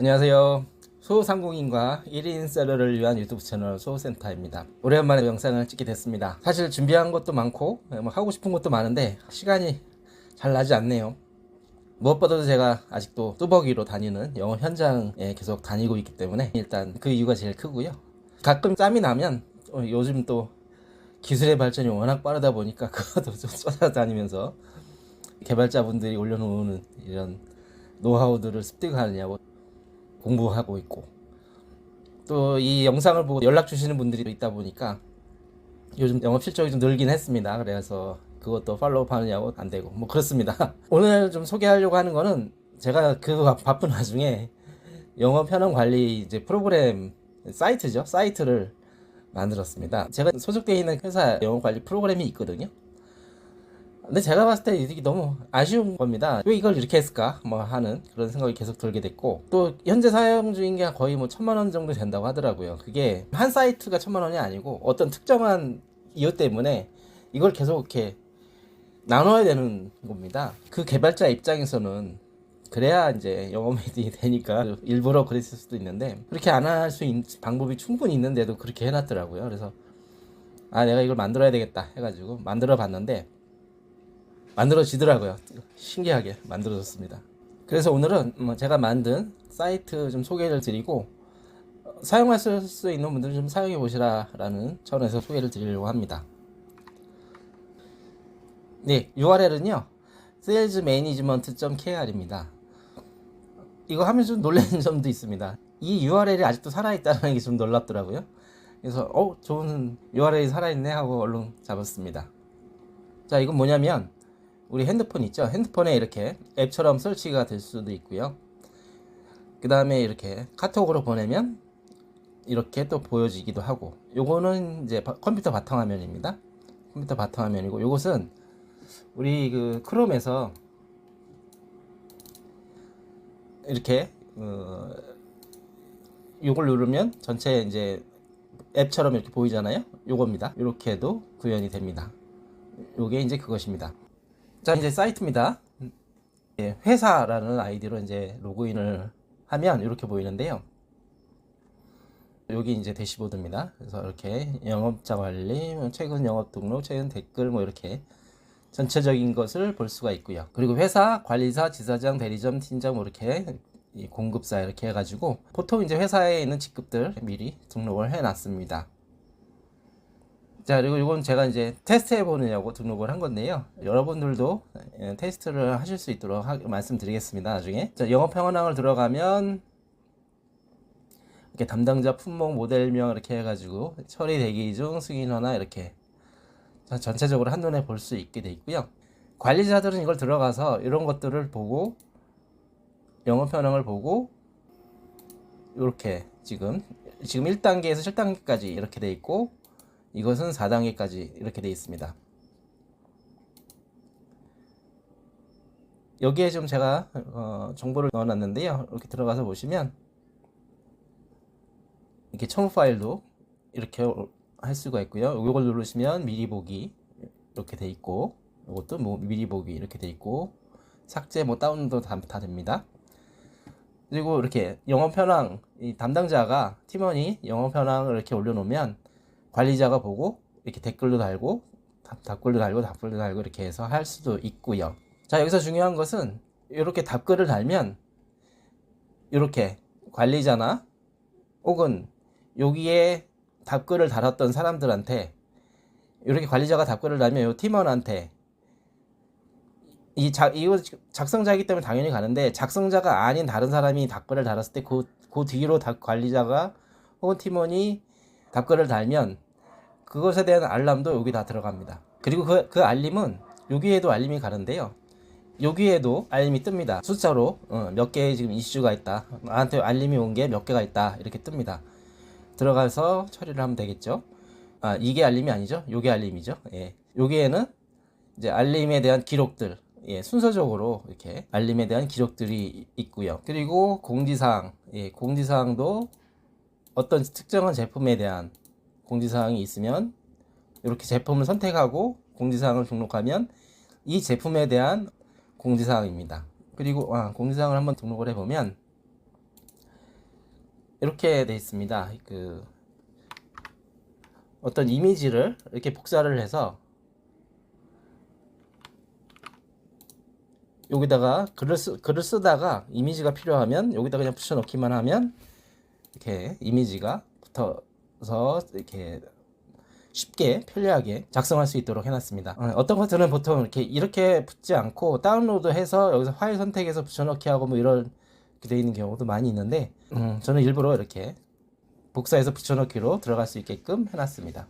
안녕하세요. 소상공인과 1인 셀러를 위한 유튜브 채널 소센터입니다. 오랜만에 영상을 찍게 됐습니다. 사실 준비한 것도 많고 뭐 하고 싶은 것도 많은데 시간이 잘 나지 않네요. 무엇보다도 제가 아직도 뚜벅이로 다니는 영업 현장에 계속 다니고 있기 때문에 일단 그 이유가 제일 크고요. 가끔 짬이 나면 어, 요즘 또 기술의 발전이 워낙 빠르다 보니까 그것도 좀 쫓아다니면서 개발자분들이 올려놓는 이런 노하우들을 습득하느냐고 공부하고 있고 또 이 영상을 보고 연락 주시는 분들이 있다 보니까 요즘 영업 실적이 좀 늘긴 했습니다. 그래서 그것도 팔로우 하느냐고 안 되고 뭐 그렇습니다. 오늘 좀 소개하려고 하는 거는 제가 그 바- 바쁜 와중에 영업 현황 관리 이제 프로그램 사이트죠. 사이트를 만들었습니다. 제가 소속되어 있는 회사 영업 관리 프로그램이 있거든요. 근데 제가 봤을 때 이게 너무 아쉬운 겁니다. 왜 이걸 이렇게 했을까? 뭐 하는 그런 생각이 계속 들게 됐고 또 현재 사용 중인 게 거의 뭐 천만 원 정도 된다고 하더라고요. 그게 한 사이트가 천만 원이 아니고 어떤 특정한 이유 때문에 이걸 계속 이렇게 나눠야 되는 겁니다. 그 개발자 입장에서는 그래야 이제 영업이 되니까 일부러 그랬을 수도 있는데 그렇게 안 할 수 있는 방법이 충분히 있는데도 그렇게 해놨더라고요. 그래서 아 내가 이걸 만들어야 되겠다 해가지고 만들어 봤는데 만들어지더라고요. 신기하게 만들어졌습니다. 그래서 오늘은 뭐 제가 만든 사이트 좀 소개를 드리고 어, 사용하실 수 있는 분들은 좀 사용해 보시라라는 차원에서 소개를 드리려고 합니다. 네, URL은요. salesmanagement.kr입니다. 이거 하면 좀 놀라는 점도 있습니다. 이 URL이 아직도 살아있다는 게 좀 놀랍더라고요. 그래서 어 좋은 URL이 살아있네 하고 얼른 잡았습니다. 자 이건 뭐냐면 우리 핸드폰 있죠? 핸드폰에 이렇게 앱처럼 설치가 될 수도 있고요. 그 다음에 이렇게 카톡으로 보내면 이렇게 또 보여지기도 하고 요거는 이제 바- 컴퓨터 바탕화면입니다. 컴퓨터 바탕화면이고 요것은 우리 그 크롬에서 이렇게 어, 요걸 누르면 전체 이제 앱처럼 이렇게 보이잖아요? 요겁니다. 이렇게도 구현이 됩니다. 요게 이제 그것입니다 자 이제 사이트입니다. 예, 회사라는 아이디로 이제 로그인을 하면 이렇게 보이는데요. 여기 이제 대시보드입니다. 그래서 이렇게 영업자 관리, 뭐 최근 영업 등록, 최근 댓글 뭐 이렇게 전체적인 것을 볼 수가 있고요. 그리고 회사, 관리사, 지사장, 대리점, 팀장 뭐 이렇게 이 공급사 이렇게 해가지고 보통 이제 회사에 있는 직급들 미리 등록을 해놨습니다. 자 그리고 이건 제가 이제 테스트 해보느냐고 등록을 한 건데요. 여러분들도 예, 테스트를 하실 수 있도록 하- 말씀드리겠습니다 나중에. 자 영업 현황을 들어가면 이렇게 담당자 품목 모델명 이렇게 해가지고 처리 대기 중 승인 전화 이렇게 자, 전체적으로 한눈에 볼 수 있게 돼 있고요. 관리자들은 이걸 들어가서 이런 것들을 보고 영업 현황을 보고 이렇게 지금 지금 1단계에서 7단계까지 이렇게 돼 있고 이것은 4단계까지 이렇게 되어 있습니다. 여기에 좀 제가 어, 정보를 넣어놨는데요. 이렇게 들어가서 보시면 이렇게 첨부 파일도 이렇게 할 수가 있고요. 이걸 누르시면 미리 보기 이렇게 돼 있고 이것도 뭐 미리 보기 이렇게 돼 있고 삭제 뭐 다운도 다, 다 됩니다. 그리고 이렇게 현황 이 담당자가 팀원이 영업 현황을 이렇게 올려놓으면 관리자가 보고 이렇게 댓글도 달고 답- 답글도 달고 답글도 달고 이렇게 해서 할 수도 있고요. 자 여기서 중요한 것은 이렇게 답글을 달면 이렇게 관리자나 혹은 여기에 답글을 달았던 사람들한테 이렇게 관리자가 답글을 달면 이 팀원한테 이 작, 이거 작성자이기 때문에 당연히 가는데 작성자가 아닌 다른 사람이 답글을 달았을 때 그 그 뒤로 답 관리자가 혹은 팀원이 답글을 달면 그것에 대한 알람도 여기 다 들어갑니다. 그리고 그, 그 알림은 여기에도 알림이 가는데요. 여기에도 알림이 뜹니다. 숫자로 어, 몇 개의 지금 이슈가 있다. 나한테 알림이 온 게 몇 개가 있다. 이렇게 뜹니다. 들어가서 처리를 하면 되겠죠. 아 이게 알림이 아니죠. 요게 알림이죠. 예. 여기에는 이제 알림에 대한 기록들 예, 순서적으로 이렇게 알림에 대한 기록들이 있고요. 그리고 공지사항, 예, 공지사항도 어떤 특정한 제품에 대한 공지사항이 있으면 이렇게 제품을 선택하고 공지사항을 등록하면 이 제품에 대한 공지사항입니다. 그리고 아, 공지사항을 한번 등록을 해보면 이렇게 돼 있습니다. 그 어떤 이미지를 이렇게 복사를 해서 여기다가 글을, 쓰, 글을 쓰다가 이미지가 필요하면 여기다 그냥 붙여넣기만 하면 이렇게 이미지가 붙어서 이렇게 쉽게 편리하게 작성할 수 있도록 해놨습니다. 어, 어떤 것들은 보통 이렇게 이렇게 붙지 않고 다운로드해서 여기서 파일 선택해서 붙여넣기 하고 뭐 이런 되어 있는 경우도 많이 있는데 음, 저는 일부러 이렇게 복사해서 붙여넣기로 들어갈 수 있게끔 해놨습니다.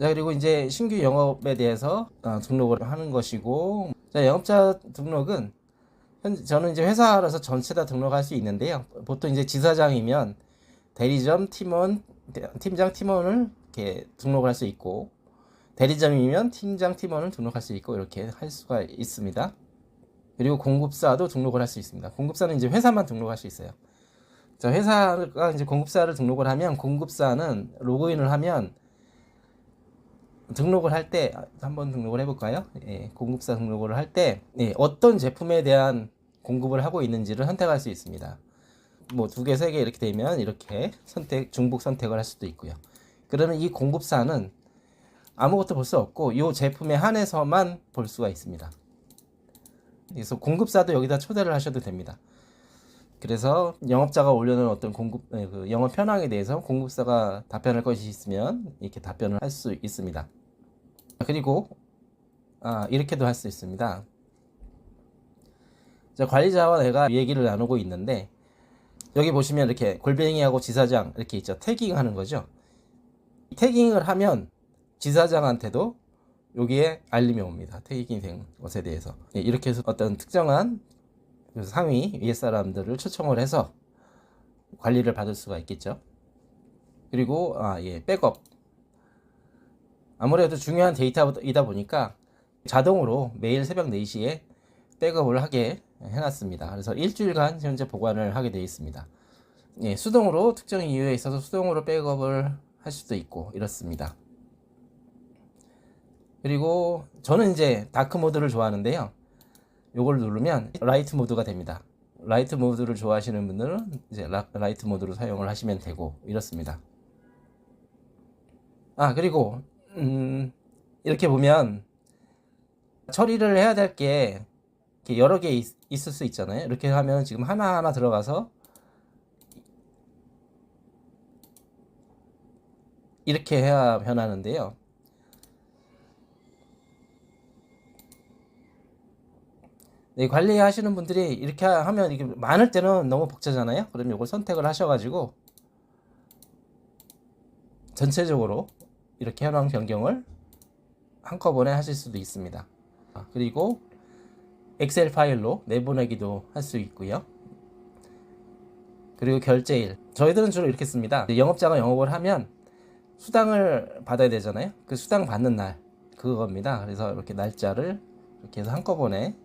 자 그리고 이제 신규 영업에 대해서 어, 등록을 하는 것이고 자 영업자 등록은 현 저는 이제 회사라서 전체 다 등록할 수 있는데요. 보통 이제 지사장이면 대리점 팀원 팀장 팀원을 이렇게 등록을 할수 있고 대리점이면 팀장 팀원을 등록할 수 있고 이렇게 할 수가 있습니다. 그리고 공급사도 등록을 할 수 있습니다. 공급사는 이제 회사만 등록할 수 있어요. 자, 회사가 이제 공급사를 등록을 하면 공급사는 로그인을 하면 등록을 할 때 한번 등록을 해볼까요? 예, 공급사 등록을 할 때 예, 어떤 제품에 대한 공급을 하고 있는지를 선택할 수 있습니다. 뭐 두 개, 세 개 이렇게 되면 이렇게 선택 중복 선택을 할 수도 있고요. 그러면 이 공급사는 아무것도 볼 수 없고 이 제품에 한해서만 볼 수가 있습니다. 그래서 공급사도 여기다 초대를 하셔도 됩니다. 그래서 영업자가 올려놓은 어떤 공급 네, 그 영업 현황에 대해서 공급사가 답변할 것이 있으면 이렇게 답변을 할 수 있습니다. 그리고 아, 이렇게도 할 수 있습니다. 자, 관리자와 내가 얘기를 나누고 있는데 여기 보시면 이렇게 골뱅이하고 지사장 이렇게 있죠. 태깅 하는 거죠. 태깅을 하면 지사장한테도 여기에 알림이 옵니다. 태깅이 된 것에 대해서 예, 이렇게 해서 어떤 특정한 그 상위 위에 사람들을 초청을 해서 관리를 받을 수가 있겠죠. 그리고 아, 예, 백업. 아무래도 중요한 데이터이다 보니까 자동으로 매일 새벽 4시에 백업을 하게 해놨습니다. 그래서 일주일간 현재 보관을 하게 되어 있습니다. 예, 수동으로 특정 이유에 있어서 수동으로 백업을 할 수도 있고 이렇습니다. 그리고 저는 이제 다크 모드를 좋아하는데요. 요걸 누르면 라이트 모드가 됩니다. 라이트 모드를 좋아하시는 분들은 이제 라, 라이트 모드로 사용을 하시면 되고 이렇습니다. 아 그리고 음, 이렇게 보면 처리를 해야 될 게 여러 개 있, 있을 수 있잖아요. 이렇게 하면 지금 하나하나 들어가서 이렇게 해야 변하는데요. 관리하시는 분들이 이렇게 하면 이게 많을 때는 너무 벅차잖아요. 그럼 이걸 선택을 하셔가지고 전체적으로 이렇게 현황 변경을 한꺼번에 하실 수도 있습니다. 아, 그리고 엑셀 파일로 내보내기도 할 수 있고요. 그리고 결제일. 저희들은 주로 이렇게 씁니다. 영업자가 영업을 하면 수당을 받아야 되잖아요. 그 수당 받는 날 그겁니다. 그래서 이렇게 날짜를 이렇게 해서 한꺼번에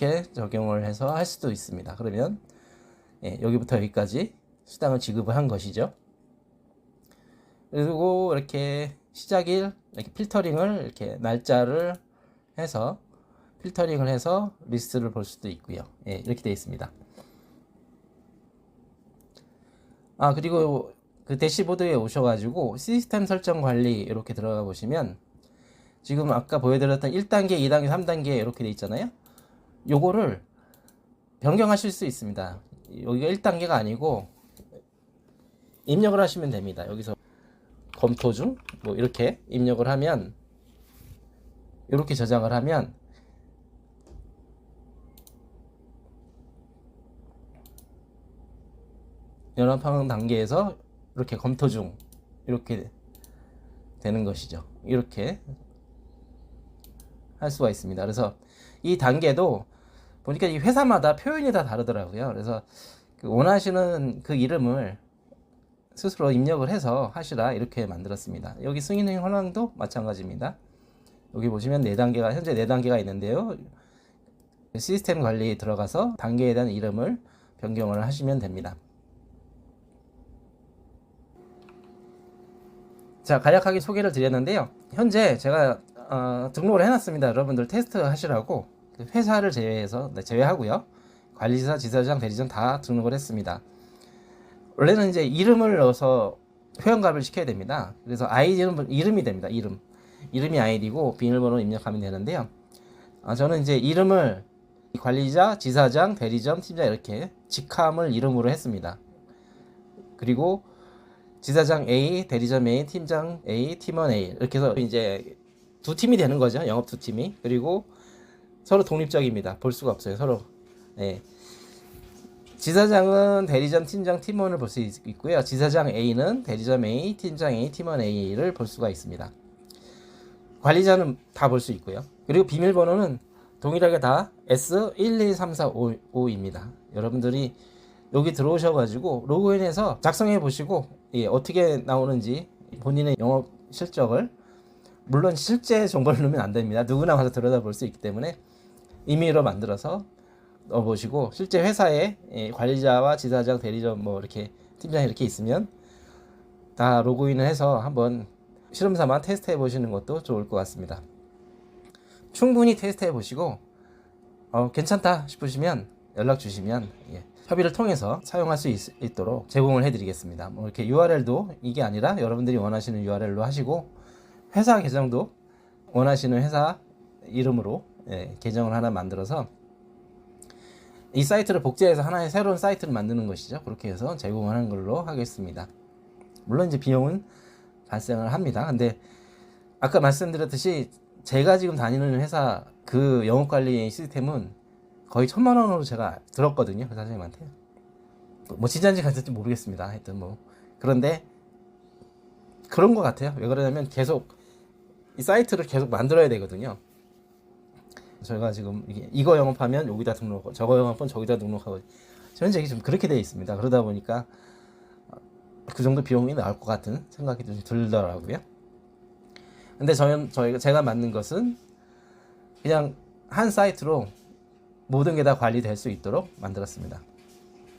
이렇게 적용을 해서 할 수도 있습니다. 그러면 예, 여기부터 여기까지 수당을 지급을 한 것이죠. 그리고 이렇게 시작일 이렇게 필터링을 이렇게 날짜를 해서 필터링을 해서 리스트를 볼 수도 있고요. 예, 이렇게 되어 있습니다. 아 그리고 그 대시보드에 오셔가지고 시스템 설정 관리 이렇게 들어가 보시면 지금 아까 보여드렸던 1단계, 2단계, 3단계 이렇게 돼 있잖아요. 요거를 변경하실 수 있습니다. 여기가 1단계가 아니고 입력을 하시면 됩니다. 여기서 검토 중 뭐 이렇게 입력을 하면 이렇게 저장을 하면 연합항 단계에서 이렇게 검토 중 이렇게 되는 것이죠. 이렇게 할 수가 있습니다. 그래서 이 단계도 보니까 이 회사마다 표현이 다 다르더라고요. 그래서 그 원하시는 그 이름을 스스로 입력을 해서 하시라 이렇게 만들었습니다. 여기 승인행 현황도 마찬가지입니다. 여기 보시면 네 단계가 현재 네 단계가 있는데요. 시스템 관리에 들어가서 단계에 대한 이름을 변경을 하시면 됩니다. 자 간략하게 소개를 드렸는데요. 현재 제가 어, 등록을 해놨습니다. 여러분들 테스트 하시라고 그 회사를 제외해서 네, 제외하고요. 관리사, 지사장, 대리점 다 등록을 했습니다. 원래는 이제 이름을 넣어서 회원가입을 시켜야 됩니다. 그래서 아이디는 이름이 됩니다. 이름. 이름이 아이디고 비밀번호 입력하면 되는데요. 아, 저는 이제 이름을 관리자, 지사장, 대리점, 팀장 이렇게 직함을 이름으로 했습니다. 그리고 지사장 A, 대리점 A, 팀장 A, 팀원 A 이렇게 해서 이제 두 팀이 되는 거죠. 영업 두 팀이. 그리고 서로 독립적입니다. 볼 수가 없어요. 서로. 예. 지사장은 대리점 팀장 팀원을 볼 수 있고요. 지사장 A는 대리점 A, 팀장 A, 팀원 A를 볼 수가 있습니다. 관리자는 다 볼 수 있고요. 그리고 비밀번호는 동일하게 다 S123455입니다. 여러분들이 여기 들어오셔가지고 로그인해서 작성해 보시고 예, 어떻게 나오는지 본인의 영업 실적을 물론 실제 정보를 넣으면 안 됩니다. 누구나 와서 들여다볼 수 있기 때문에 임의로 만들어서 넣어보시고 실제 회사에 예, 관리자와 지사장, 대리점 뭐 이렇게 팀장 이렇게 있으면 다 로그인을 해서 한번 실험삼아 테스트해 보시는 것도 좋을 것 같습니다. 충분히 테스트해 보시고 어, 괜찮다 싶으시면 연락 주시면 예, 협의를 통해서 사용할 수 있, 도록 제공을 해드리겠습니다. 뭐 이렇게 URL도 이게 아니라 여러분들이 원하시는 URL로 하시고 회사 계정도 원하시는 회사 이름으로 예, 계정을 하나 만들어서 이 사이트를 복제해서 하나의 새로운 사이트를 만드는 것이죠. 그렇게 해서 제공하는 걸로 하겠습니다. 물론 이제 비용은 발생을 합니다. 근데 아까 말씀드렸듯이 제가 지금 다니는 회사 그 영업 관리 시스템은 거의 천만 원으로 제가 들었거든요. 그 사장님한테. 뭐 진짜인지 가짜인지 모르겠습니다. 하여튼 뭐 그런데 그런 것 같아요. 왜 그러냐면 계속 이 사이트를 계속 만들어야 되거든요. 저희가 지금 이거 영업하면 여기다 등록하고 저거 영업하면 저기다 등록하고 현재 이게 좀 그렇게 되어 있습니다. 그러다 보니까 그 정도 비용이 나올 것 같은 생각이 좀 들더라고요. 근데 저는 저희가 제가 만든 것은 그냥 한 사이트로 모든 게 다 관리될 수 있도록 만들었습니다.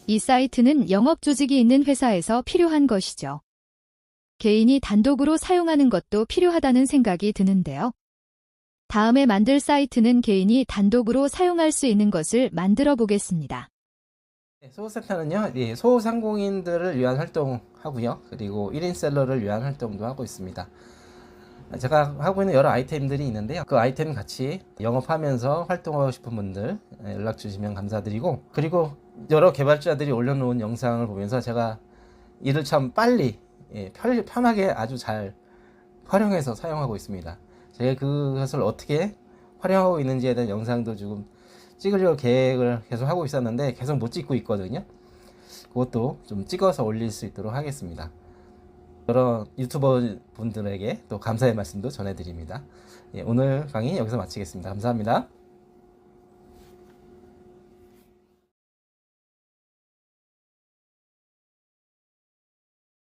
이 사이트는 영업 조직이 있는 회사에서 필요한 것이죠. 개인이 단독으로 사용하는 것도 필요하다는 생각이 드는데요. 다음에 만들 사이트는 개인이 단독으로 사용할 수 있는 것을 만들어 보겠습니다. 네, 소호센터는요, 예, 소상공인들을 위한 활동하고요. 그리고 1인 셀러를 위한 활동도 하고 있습니다. 제가 하고 있는 여러 아이템들이 있는데요. 그 아이템 같이 영업하면서 활동하고 싶은 분들 예, 연락 주시면 감사드리고 그리고 여러 개발자들이 올려놓은 영상을 보면서 제가 이를 참 빨리 예, 편- 편하게 아주 잘 활용해서 사용하고 있습니다. 제가 그것을 어떻게 활용하고 있는지에 대한 영상도 지금 찍으려고 계획을 계속 하고 있었는데 계속 못 찍고 있거든요. 그것도 좀 찍어서 올릴 수 있도록 하겠습니다. 여러 유튜버 분들에게 또 감사의 말씀도 전해드립니다. 예, 오늘 강의 여기서 마치겠습니다. 감사합니다.